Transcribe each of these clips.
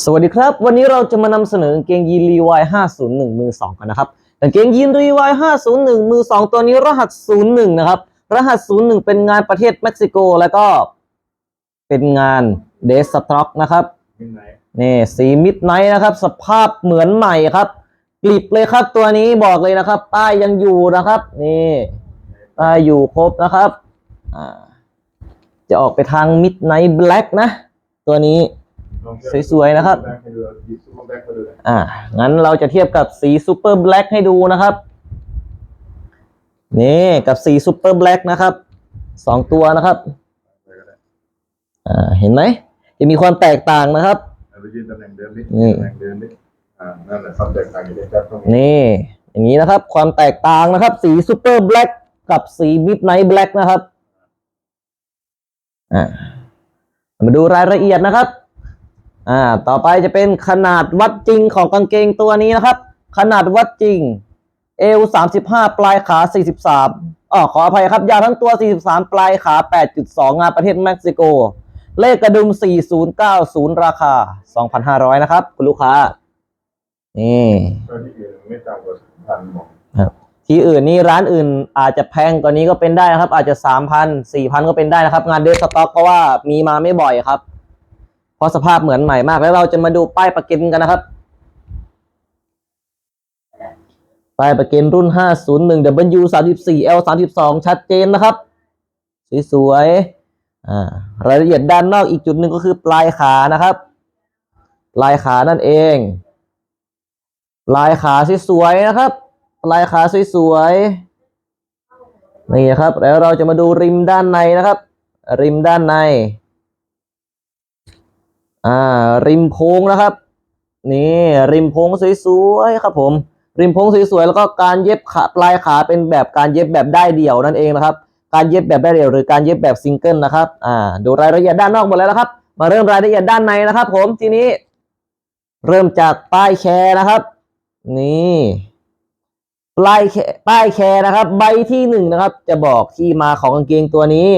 สวัสดีครับ วันนี้เราจะมานำเสนอกางเกงยีนรีวาย501 มือ 2 กันนะครับกางเกงยีนรีวาย501 มือ 2 ตัวนี้รหัส 01 นะครับ รหัส 01 เป็นงานประเทศเม็กซิโก แล้วก็เป็นงานเดสต็อกนะครับมิดไนท์นี่สีมิดไนท์นะครับ สภาพเหมือนใหม่ครับกลิบเลยครับตัวนี้บอกเลยนะครับป้ายยังอยู่นะครับนี่ป้ายอยู่ครบนะครับอ่าจะออกไปทางมิดไนท์แบล็กนะ ตัวนี้ลองเทีบ สวยๆนะครับแบ็คให้ดูหยิบซูเปอร์แบ็คมาดูเลยอ่า งั้นเราจะเทียบกับสีซูเปอร์แบล็กให้ดูนะครับ นี่กับสีซูเปอร์แบล็กนะครับสองตัวนะครับไปก็ได้อ่า เห็นไหม จะมีความแตกต่างนะครับเอาไปยืนตำแหน่งเดิมดินี่ตำแหน่งเดิมดิอ่า นั่นแหละความแตกต่างอยู่ในแจ็คตรงนี้นี่ อย่างนี้นะครับ ความแตกต่างนะครับ สีซูเปอร์แบล็กกับสีมิดไนท์แบล็กนะครับ อ่า มาดูรายละเอียดนะครับ อ่าต่อไปจะเป็นขนาดวัดจริงของกางเกงตัวนี้นะครับ ขนาดวัดจริง เอว35ปลายขา43อ๋อขออภัยครับยาวทั้งตัว43ปลายขา8.2งานประเทศเม็กซิโก เลขกระดุม4090ราคา2,500นะครับ คุณลูกค้า นี่ก็ที่อื่นไม่ต่ำกว่าพันบอกที่อื่นนี่ร้านอื่นอาจจะแพงกว่านี้ก็เป็นได้นะครับ อาจจะสามพันสี่พันก็เป็นได้นะครับ งานเดสต็อกเพราะว่ามีมาไม่บ่อยครับเพ ราะสภาพเหมือนใหม่มาก แล้วเราจะมาดูป้ายประกันกันนะครับ ป้ายประกันรุ่น 501 W 34 L 32 ชัดเจนนะครับ สวยๆรายละเอียดด้านนอกอีกจุดหนึ่งก็คือปลายขานะครับ ปลายขานั่นเอง ปลายขาสวยๆนะครับ ปลายขาสวยๆนี่ครับ แล้วเราจะมาดูริมด้านในนะครับ ริมด้านใน อ่า ริมโพงนะครับ นี่ริมโพงสวยๆครับผม ริมโพงสวยๆแล้วก็การเย็บขาปลายขาเป็นแบบการเย็บแบบได้เดี่ยวนั่นเองนะครับ การเย็บแบบได้เดี่ยวหรือการเย็บแบบซิงเกิลนะครับ อ่า ดูรายละเอียดด้านนอกหมดแล้วนะครับ มาเริ่มรายละเอียดด้านในนะครับ ผมทีนี้ เริ่มจากป้ายแชร์นะครับ นี่ป้ายแคป้ายแคร์นะครับ ใบที่หนึ่งนะครับ จะบอกที่มาของกางเกงตัวนี้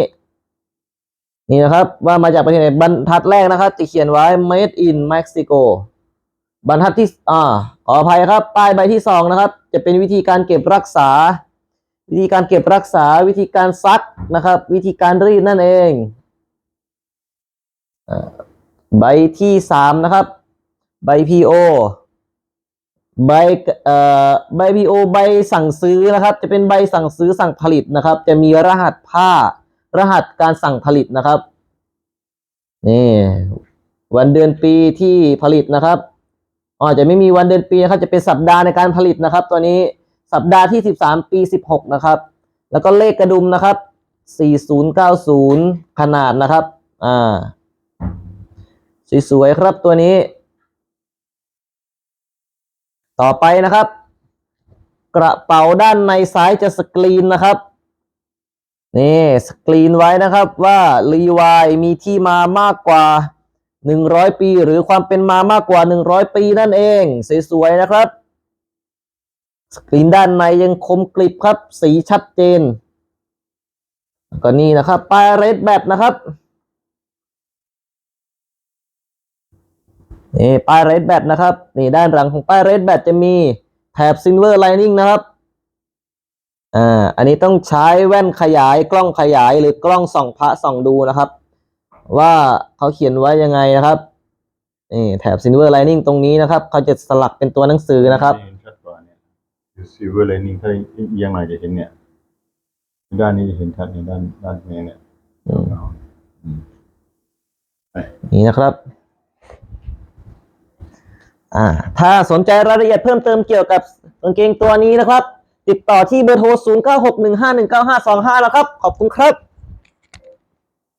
นี่นะครับว่ามาจากประเทศไหนบรรทัดแรกนะครับจะเขียนไว้ made in Mexico บรรทัดที่อ่าขออภัยครับ ป้ายใบที่สองนะครับ จะเป็นวิธีการเก็บรักษา วิธีการเก็บรักษาวิธีการซักนะครับ วิธีการรีดนั่นเองอใบที่สามนะครับ ใบ PO ใบเอ่อใบ PO ใบสั่งซื้อนะครับ จะเป็นใบสั่งซื้อสั่งผลิตนะครับ จะมีรหัสผ้า รหัสการสั่งผลิตนะครับนี่วันเดือนปีที่ผลิตนะครับอ๋อจะไม่มีวันเดือนปีนะครับ จะเป็นสัปดาห์ในการผลิตนะครับ ตัวนี้สัปดาห์ที่ 13 ปี 16 นะครับ แล้วก็เลขกระดุมนะครับ 4090 ขนาดนะครับ อ่า สวยๆครับตัวนี้ ต่อไปนะครับ กระเป๋าด้านในซ้ายจะสกรีนนะครับ นี่สกรีนไว้นะครับว่ารีวายมีที่มามากกว่า 100 ปี หรือความเป็นมามากกว่า 100 ปีนั่นเองสวยๆนะครับ สกรีนด้านในยังคมกริบครับ สีชัดเจน ก็นี่นะครับป้ายเรดแบตนะครับนี่ป้ายเรดแบตนะครับ นี่ด้านหลังของป้ายเรดแบตจะมีแถบซิลเวอร์ไลนิ่งนะครับ อ่าอันนี้ต้องใช้แว่นขยายกล้องขยายหรือกล้องส่องพระส่องดูนะครับ ว่าเขาเขียนไว้ยังไงนะครับนี่แถบซิลเวอร์ไลนิ่งตรงนี้นะครับเขาจะสลักเป็นตัวหนังสือนะครับเห็นชัดกว่าเนี่ยอยู่ซิลเวอร์ไลนิ่งถ้าเอียงหน่อยจะเห็นเนี่ย ด้านนี้จะเห็นชัดในด้านด้านแม่เนี่ยอืมเอาอืมนี่นะครับ อ่า ถ้าสนใจรายละเอียดเพิ่มเติมเกี่ยวกับกางเกงตัวนี้นะครับ ติดต่อที่เบอร์โทร 0961519525 แล้วครับ ขอบคุณครับ